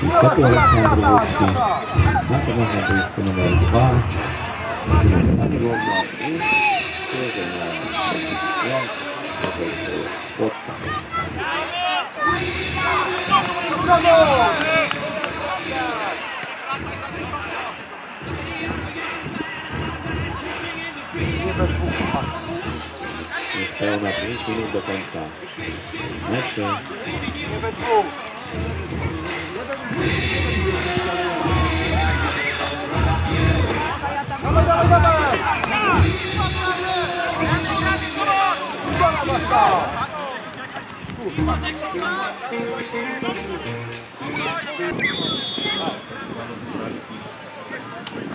Sokół Aleksandr natomiast na boisku numer 2 Marcin Staniłowna i Piąt Sokół z Płocka. Zostało na 5 minut do końca meczu.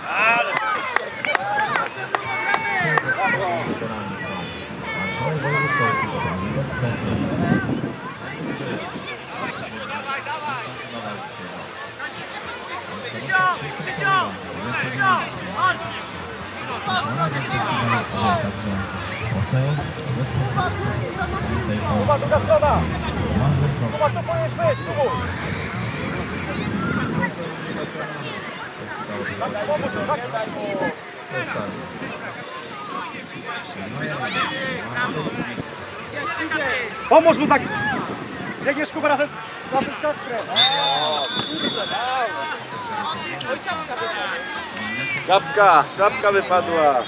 Ale... Kuba, druga strona! Kuba, tu powinieneś być! Zagraj, pomóż zagraj mu! Pomóż mu zagrać! Biegniesz Kuba razem z, razem z Kacprem! Czapka, czapka wypadła.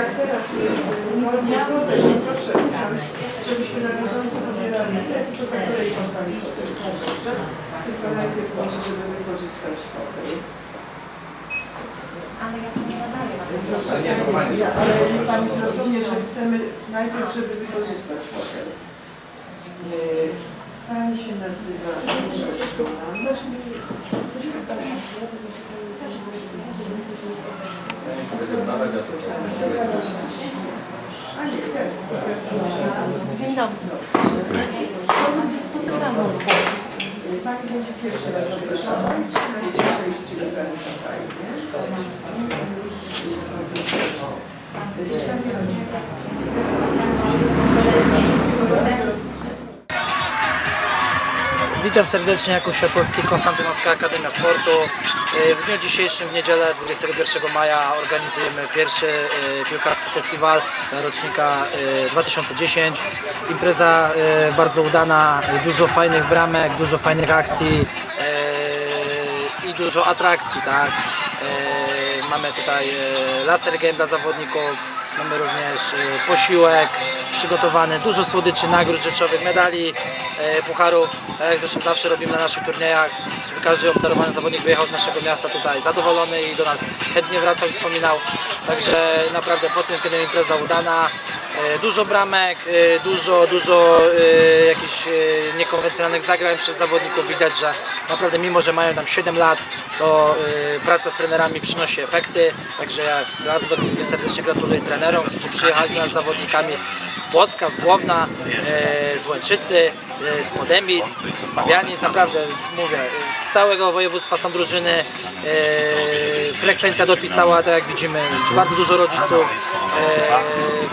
Jak teraz jest, nie będzie wody, że proszę żebyśmy na bieżąco pobierali to za kolei kontroliczkę, tylko najpierw może, żeby wykorzystać fotel. Ale ja się nie nadaję na to. Proszę, ja, ale Pani zrozumie, że chcemy najpierw, żeby wykorzystać fotel. Pani się nazywa Anna. A nie, teraz. Dzień dobry. To się spotykamy Pani będzie pierwszy raz zapraszana i 36 do fajnie. Witam serdecznie jako Światłowski Konstantynowska Akademia Sportu. E, W dniu dzisiejszym, w niedzielę 21 maja organizujemy pierwszy e, piłkarski festiwal rocznika e, 2010. Impreza e, bardzo udana, dużo fajnych bramek, dużo fajnych akcji i dużo atrakcji, tak. Mamy tutaj laser game dla zawodników, mamy również e, posiłek przygotowany, dużo słodyczy, nagród rzeczowych, medali, e, pucharów, tak jak zresztą zawsze robimy na naszych turniejach, żeby każdy obdarowany zawodnik wyjechał z naszego miasta tutaj zadowolony i do nas chętnie wracał i wspominał. Także naprawdę pod tym względem impreza udana. E, Dużo bramek, e, dużo, dużo e, jakichś niekonwencjonalnych zagrań przez zawodników. Widać, że naprawdę mimo, że mają tam 7 lat, to praca z trenerami przynosi efekty. Także ja bardzo serdecznie gratuluję trenerom, którzy przyjechali do nas z zawodnikami z Płocka, z Głowna, z Łęczycy, z Podemic, z Pabianic. Naprawdę mówię, z całego województwa są drużyny. Frekwencja dopisała, tak jak widzimy, bardzo dużo rodziców,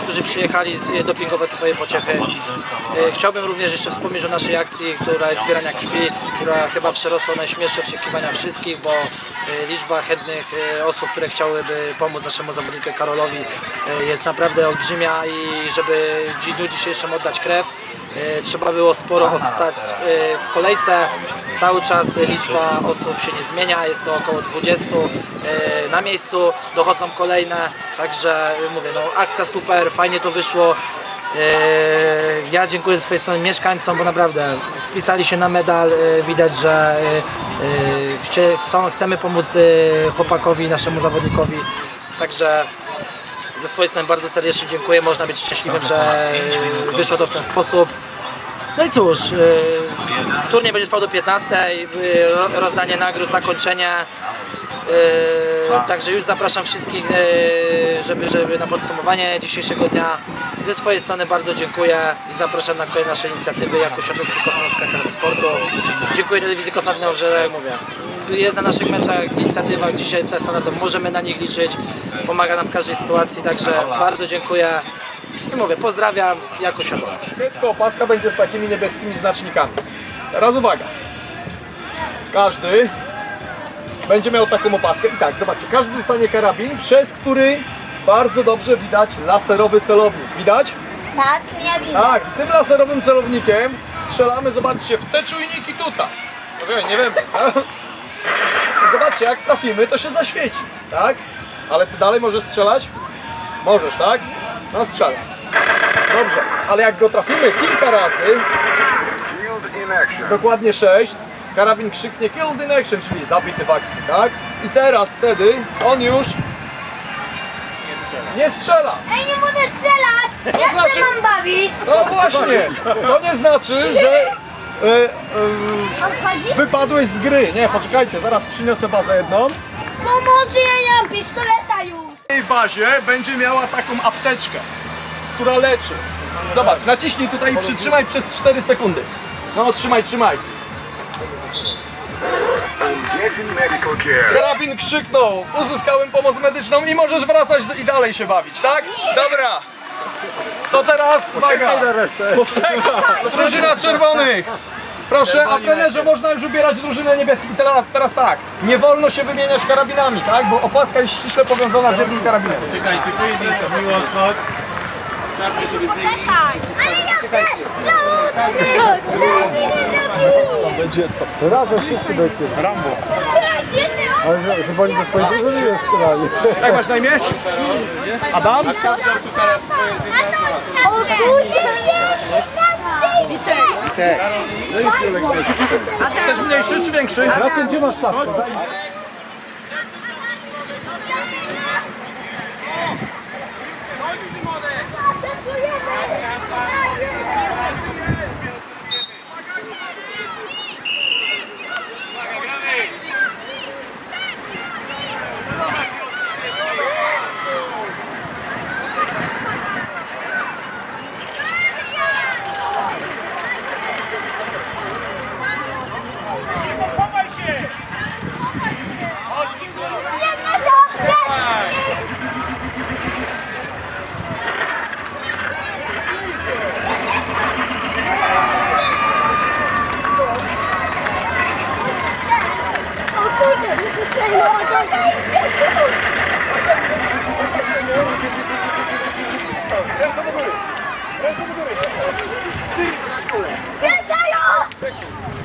którzy przyjechali z- dopingować swoje pociechy. E, Chciałbym również jeszcze wspomnieć o naszej akcji, która jest zbierania krwi, która chyba przerosła najśmielsze oczekiwania wszystkich, bo e, liczba chętnych e, osób, które chciałyby pomóc naszemu zawodnikowi Karolowi jest naprawdę olbrzymia i żeby w dniu dzisiejszym oddać krew, trzeba było sporo odstać w, e, w kolejce. Cały czas liczba osób się nie zmienia, jest to około 20 e, na miejscu, dochodzą kolejne, także e, mówię, no akcja super, fajnie to wyszło. E, Ja dziękuję ze swojej strony mieszkańcom, bo naprawdę spisali się na medal. e, Widać, że e, e, chcemy pomóc e, chłopakowi, naszemu zawodnikowi. Także ze swojej strony bardzo serdecznie dziękuję. Można być szczęśliwym, że y, wyszło to w ten sposób. No i cóż, y, turniej będzie trwał do 15, y, ro- rozdanie nagród, zakończenie. Także już zapraszam wszystkich, żeby, żeby na podsumowanie dzisiejszego dnia ze swojej strony bardzo dziękuję i zapraszam na kolejne nasze inicjatywy jako Światowski Konstantynowska Akademia Sportu. Dziękuję telewizji Konstantynów, że mówię, jest na naszych meczach, inicjatywach, dzisiaj te standardy możemy na nich liczyć, pomaga nam w każdej sytuacji, także bardzo dziękuję i mówię, pozdrawiam jako Światowski. Tylko opaska będzie z takimi niebieskimi znacznikami. Teraz uwaga. Każdy będzie miał taką opaskę. I tak, zobaczcie, każdy dostanie karabin, przez który bardzo dobrze widać laserowy celownik. Widać? Tak, ja widzę. Tak, tym laserowym celownikiem strzelamy, zobaczcie, w te czujniki tutaj. Może nie wiem. I zobaczcie, jak trafimy, to się zaświeci, tak? Ale ty dalej możesz strzelać? Możesz, tak? No strzelaj. Dobrze, ale jak go trafimy kilka razy, dokładnie 6, karabin krzyknie killed in action, czyli zabity w akcji, tak? I teraz wtedy on już nie strzela. Ej, nie będę strzelać! Ja znaczy- chcę mam bawić! No właśnie, to nie znaczy, że Odchodzi? wypadłeś z gry. Nie, poczekajcie, zaraz przyniosę bazę jedną. Bo może ja nie mam pistoleta już! W tej bazie będzie miała taką apteczkę, która leczy. Zobacz, naciśnij tutaj i przytrzymaj przez 4 sekundy. No, trzymaj, trzymaj. Karabin krzyknął, uzyskałem pomoc medyczną i możesz wracać i dalej się bawić, tak? Dobra. To teraz, uwaga. Drużyna czerwonych. Proszę, a trenerze można już ubierać drużynę niebieską. I teraz, teraz tak, nie wolno się wymieniać karabinami, tak? Bo opaska jest ściśle powiązana z jednym karabinem. Czekajcie, pojedynczo, miłość, chodź. Czekaj! Ale ja chcę! Znowu! Będzie to. Razem wszyscy będziecie. Rambo. Ale że- żeby oni do swojej drużyny nie strzelali. Jak masz na imię? Adam? O kurde! Chcesz mniejszy czy większy? Rację, gdzie masz czapkę? 别加油。